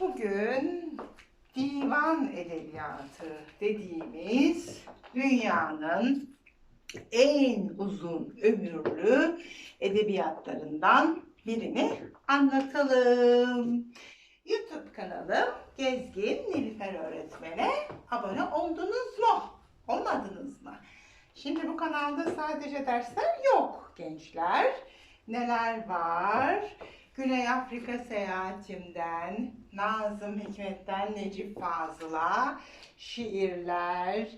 Bugün divan edebiyatı dediğimiz dünyanın en uzun ömürlü edebiyatlarından birini anlatalım. YouTube kanalım Gezgin Nilüfer Öğretmen'e abone oldunuz mu? Olmadınız mı? Şimdi bu kanalda sadece dersler yok gençler. Neler var? Güney Afrika seyahatimden, Nazım Hikmet'ten Necip Fazıl'a, şiirler,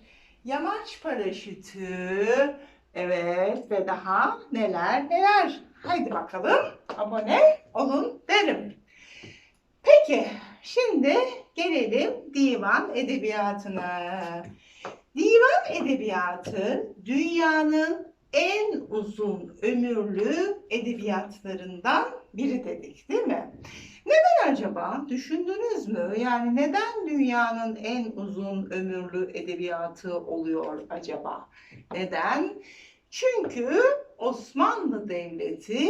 yamaç paraşütü, evet ve daha neler neler. Haydi bakalım abone olun derim. Peki şimdi gelelim divan edebiyatına. Divan edebiyatı dünyanın en uzun ömürlü edebiyatlarından biri dedik değil mi? Neden acaba? Düşündünüz mü? Yani neden dünyanın en uzun ömürlü edebiyatı oluyor acaba? Neden? Çünkü Osmanlı Devleti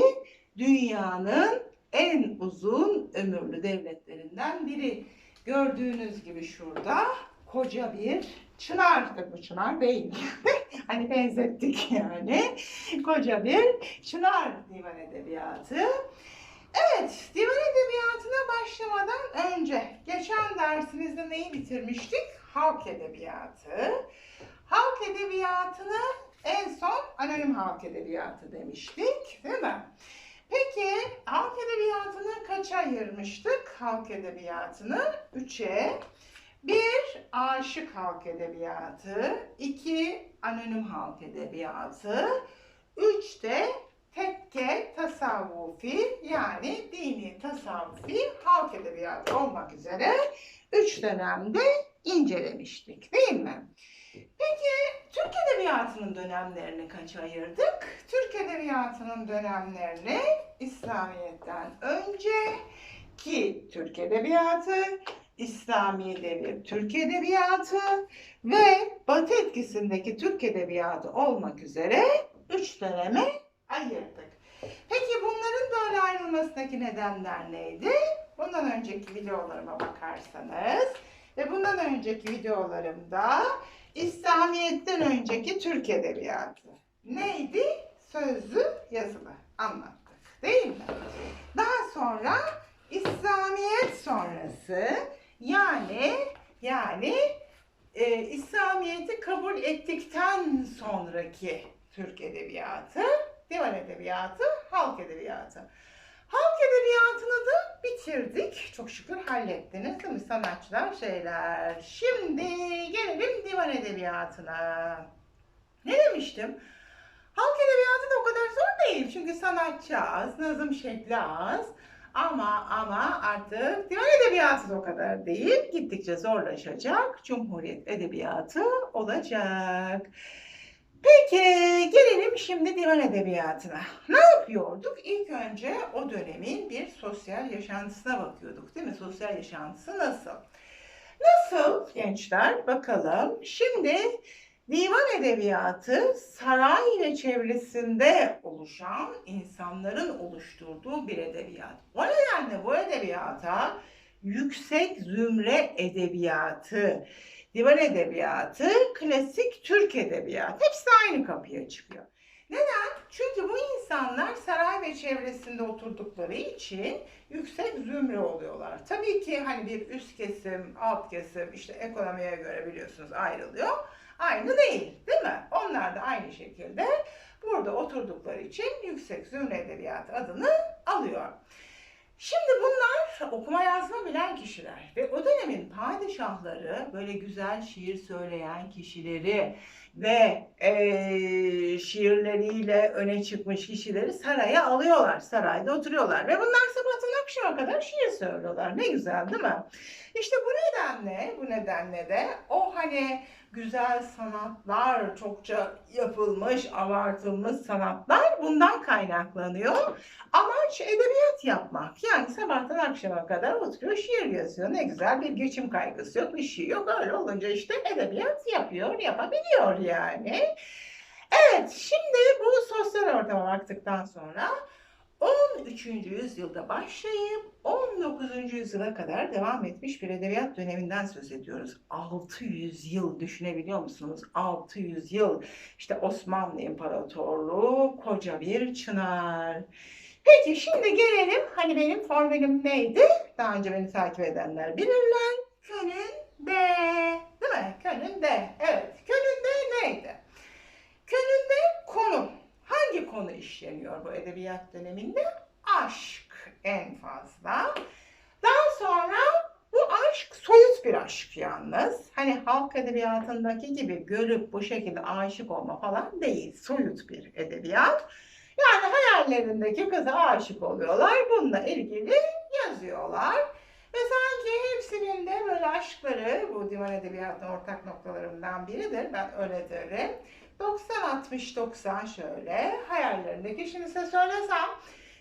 dünyanın en uzun ömürlü devletlerinden biri. Gördüğünüz gibi şurada koca bir çınar da bu çınar değil. hani benzettik yani. Koca bir çınar divan edebiyatı. Evet, divan edebiyatına başlamadan önce geçen dersimizde neyi bitirmiştik? Halk edebiyatı. Halk edebiyatını en son anonim halk edebiyatı demiştik, değil mi? Peki halk edebiyatını kaça ayırmıştık? Halk edebiyatını üçe. Bir, aşık halk edebiyatı. iki anonim halk edebiyatı. Üç de tekke tasavvufi yani dini tasavvufi halk edebiyatı olmak üzere üç dönemde incelemiştik değil mi? Peki Türk Edebiyatı'nın dönemlerini kaça ayırdık? Türk Edebiyatı'nın dönemlerini İslamiyet'ten önce ki Türk Edebiyatı, İslami Devir Türk Edebiyatı ve Batı etkisindeki Türk Edebiyatı olmak üzere üç döneme ayırdık. Peki bunların böyle ayrılmasındaki nedenler neydi? Bundan önceki videolarıma bakarsanız ve bundan önceki videolarımda İslamiyet'ten önceki Türk Edebiyatı neydi? Sözlü, yazılı anlattık değil mi? Daha sonra İslamiyet sonrası yani yani e, İslamiyet'i kabul ettikten sonraki Türk Edebiyatı, divan edebiyatı, halk edebiyatı. Halk edebiyatını da bitirdik. Çok şükür hallettiniz değil mi sanatçılar şeyler. Şimdi gelelim divan edebiyatına. Ne demiştim? Halk edebiyatı da o kadar zor değil. Çünkü sanatçı az, nazım şekli az. Ama ama artık divan edebiyatı da o kadar değil. Gittikçe zorlaşacak. Cumhuriyet edebiyatı olacak. Peki gelelim şimdi divan edebiyatına. Ne yapıyorduk? İlk önce o dönemin bir sosyal yaşantısına bakıyorduk değil mi? Sosyal yaşantısı nasıl? Nasıl gençler? Bakalım. Şimdi divan edebiyatı saray ve çevresinde oluşan insanların oluşturduğu bir edebiyat. O nedenle bu edebiyata yüksek zümre edebiyatı, divan edebiyatı, klasik Türk edebiyatı hepsi aynı kapıya çıkıyor. Neden? Çünkü bu insanlar saray ve çevresinde oturdukları için yüksek zümre oluyorlar. Tabii ki hani bir üst kesim, alt kesim işte ekonomiye göre biliyorsunuz ayrılıyor. Aynı değil, değil mi? Onlar da aynı şekilde burada oturdukları için yüksek zümre edebiyatı adını alıyor. Şimdi bunlar okuma yazma bilen kişiler ve o dönemin padişahları böyle güzel şiir söyleyen kişileri ve eee, şiirleriyle öne çıkmış kişileri saraya alıyorlar. Sarayda oturuyorlar ve bunlar sabahtan akşama kadar şiir söylüyorlar. Ne güzel değil mi? İşte bu nedenle, bu nedenle de o hani güzel sanatlar çokça yapılmış, abartılmış sanatlar bundan kaynaklanıyor. Amaç edebiyat yapmak. Yani sabahtan akşama kadar oturuyor, şiir yazıyor. Ne güzel bir geçim kaygısı yok, bir şey yok. Öyle olunca işte edebiyat yapıyor, yapabiliyor yani. Evet, şimdi bu sosyal ortama baktıktan sonra 13. yüzyılda başlayıp 19. 19. yüzyıla kadar devam etmiş bir edebiyat döneminden söz ediyoruz. 600 yıl düşünebiliyor musunuz? 600 yıl. İşte Osmanlı İmparatorluğu koca bir çınar. Peki şimdi gelelim hani benim formülüm neydi? Daha önce beni takip edenler bilirler. Könünde. Değil mi? Könünde. Evet. Könünde neydi? Könünde konu. Hangi konu işleniyor bu edebiyat döneminde? Aşk en fazla. Daha sonra bu aşk soyut bir aşk yalnız. Hani halk edebiyatındaki gibi görüp bu şekilde aşık olma falan değil. Soyut bir edebiyat. Hayallerindeki kıza aşık oluyorlar. Bununla ilgili yazıyorlar. Ve sanki hepsinin de böyle aşkları bu divan edebiyatının ortak noktalarından biridir. Ben öyle derim. 90-60-90 şöyle hayallerindeki şimdi size söylesem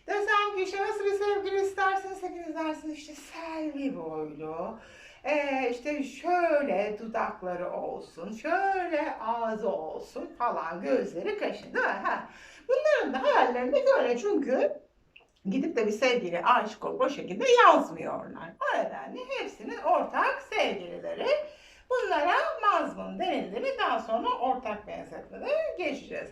desem ki işte nasıl bir sevgili istersiniz hepiniz dersiniz işte selvi boylu ee, işte şöyle dudakları olsun şöyle ağzı olsun falan gözleri kaşı değil mi? Ha. Bunların da hayallerinde böyle çünkü gidip de bir sevgili aşık olup o şekilde yazmıyorlar. O nedenle hepsinin ortak sevgilileri. Bunlara mazmun denilir. Daha sonra ortak benzetmelere geçeceğiz.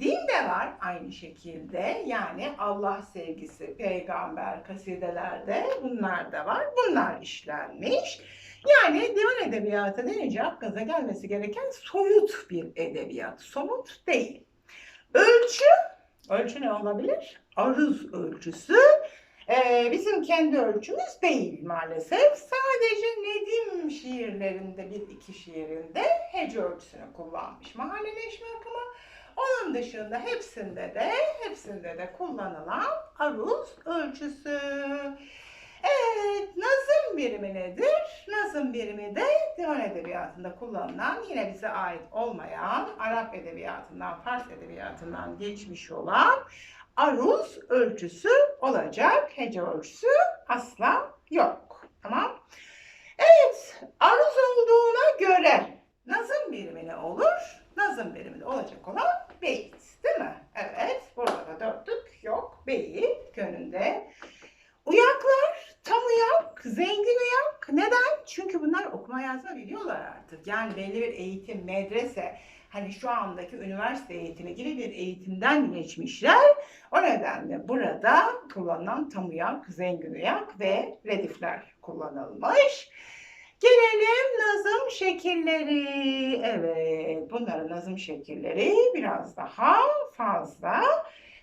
Din de var aynı şekilde. Yani Allah sevgisi, peygamber, kasidelerde bunlar da var. Bunlar işlenmiş. Yani divan edebiyatı denince aklınıza gelmesi gereken soyut bir edebiyat. Somut değil. Ölçü, ölçü ne olabilir? Aruz ölçüsü. Ee, bizim kendi ölçümüz değil maalesef. Sadece Nedim şiirlerinde bir iki şiirinde hece ölçüsünü kullanmış mahalleleşme akımı. Onun dışında hepsinde de hepsinde de kullanılan aruz ölçüsü. Evet, nazım birimi nedir? Nazım birimi de divan edebiyatında kullanılan, yine bize ait olmayan, Arap edebiyatından, Fars edebiyatından geçmiş olan aruz ölçüsü olacak. Hece ölçüsü asla yok. Tamam. Evet, aruz olduğuna göre nazım birimi ne olur? Nazım birimi de olacak olan beyit. Değil mi? Evet, burada da dörtlük yok. Beyit gönlünde. Uyaklar, tam uyak, zengin uyak. Neden? Çünkü bunlar okuma yazma biliyorlar artık. Yani belli bir eğitim, medrese, hani şu andaki üniversite eğitimi gibi bir eğitimden geçmişler. O nedenle burada kullanılan tam uyak, zengin uyak ve redifler kullanılmış. Gelelim nazım şekilleri. Evet, bunların nazım şekilleri biraz daha fazla.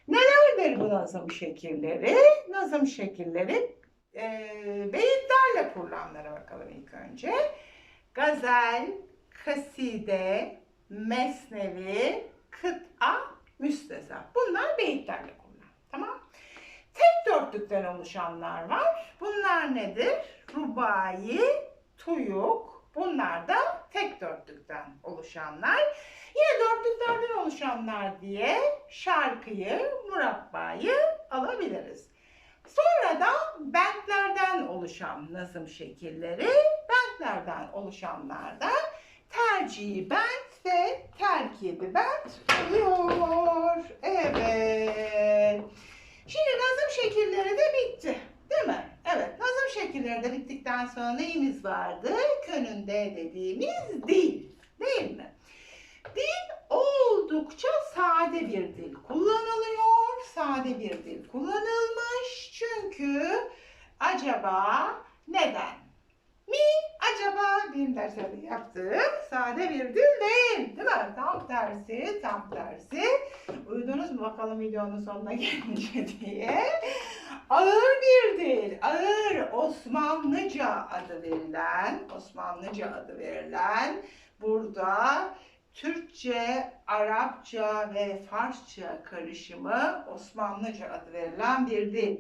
Nelerdir bu nazım şekilleri? Nazım şekilleri e, beyitlerle kurulanlara bakalım ilk önce. Gazel, kaside, mesnevi, kıta, müsteza. Bunlar beyitlerle kurulan. Tamam. Tek dörtlükten oluşanlar var. Bunlar nedir? Rubai, tuyuk. Bunlar da tek dörtlükten oluşanlar. Yine dörtlüklerden oluşanlar diye şarkıyı, murabbayı alabiliriz. Sonra da bentlerden oluşan nazım şekilleri, bentlerden oluşanlar da tercihi bent ve terkibi bent oluyor. Evet. Şimdi nazım şekilleri de bitti. Değil mi? Evet. Nazım şekilleri de bittikten sonra neyimiz vardı? Könünde dediğimiz dil. Değil mi? Dil oldukça sade bir dil kullanılıyor. Sade bir dil kullanılmış. Çünkü acaba neden? Mi acaba din dersleri yaptık. Sade bir dil değil. Değil mi? Tam tersi, tam tersi. Uyudunuz mu bakalım videonun sonuna gelince diye. Ağır bir dil. Ağır Osmanlıca adı verilen, Osmanlıca adı verilen burada Türkçe, Arapça ve Farsça karışımı Osmanlıca adı verilen bir dil.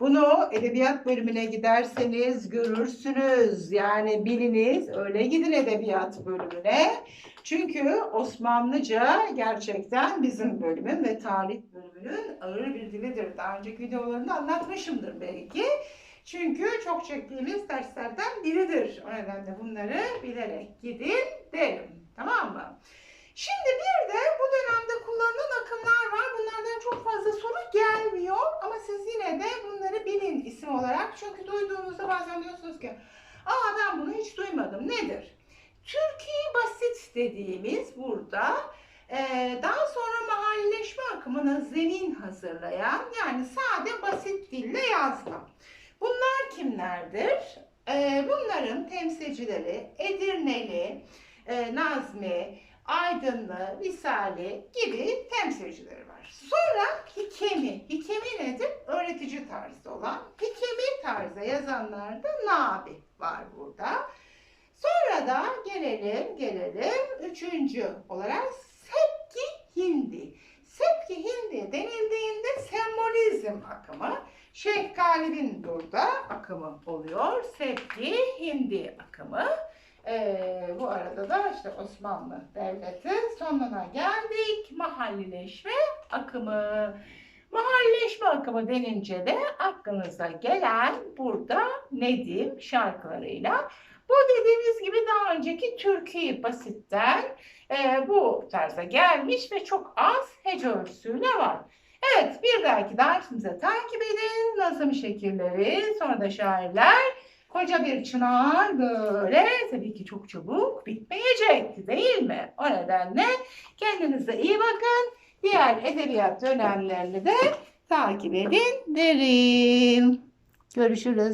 Bunu edebiyat bölümüne giderseniz görürsünüz. Yani biliniz, öyle gidin edebiyat bölümüne. Çünkü Osmanlıca gerçekten bizim bölümün ve tarih bölümünün ağır bir dilidir. Daha önceki videolarında anlatmışımdır belki. Çünkü çok çektiğimiz derslerden biridir. O nedenle bunları bilerek gidin derim. Tamam mı? Şimdi bir de bu dönemde kullanılan akımlar var. Bunlardan çok fazla soru gelmiyor ama siz yine de bunları bilin isim olarak. Çünkü duyduğunuzda bazen diyorsunuz ki aa ben bunu hiç duymadım. Nedir? Türkiye basit dediğimiz burada ee, daha sonra mahalleşme akımına zemin hazırlayan yani sade basit dille yazma. Bunlar kimlerdir? Ee, bunların temsilcileri Edirneli, e, Nazmi, Aydınlı, Visali gibi temsilcileri var. Sonra Hikemi. Hikemi nedir? Öğretici tarzda olan. Hikemi tarzda yazanlar da Nabi var burada. Sonra da gelelim, gelelim üçüncü olarak Sepki Hindi. Sepki Hindi denildiğinde sembolizm akımı. Şeyh Galip'in burada akımı oluyor. Sepki Hindi akımı. Ee, bu arada da işte Osmanlı Devleti sonuna geldik. Mahallileşme akımı. Mahallileşme akımı denince de aklınıza gelen burada Nedim şarkılarıyla bu dediğimiz gibi daha önceki Türkiye basitten e, bu tarza gelmiş ve çok az hece ölçüsüyle var. Evet bir dahaki dersimize takip edin. Nazım şekilleri, sonra da şairler. Koca bir çınar böyle tabii ki çok çabuk bitmeyecek değil mi? O nedenle kendinize iyi bakın. Diğer edebiyat dönemlerini de takip edin derim. Görüşürüz.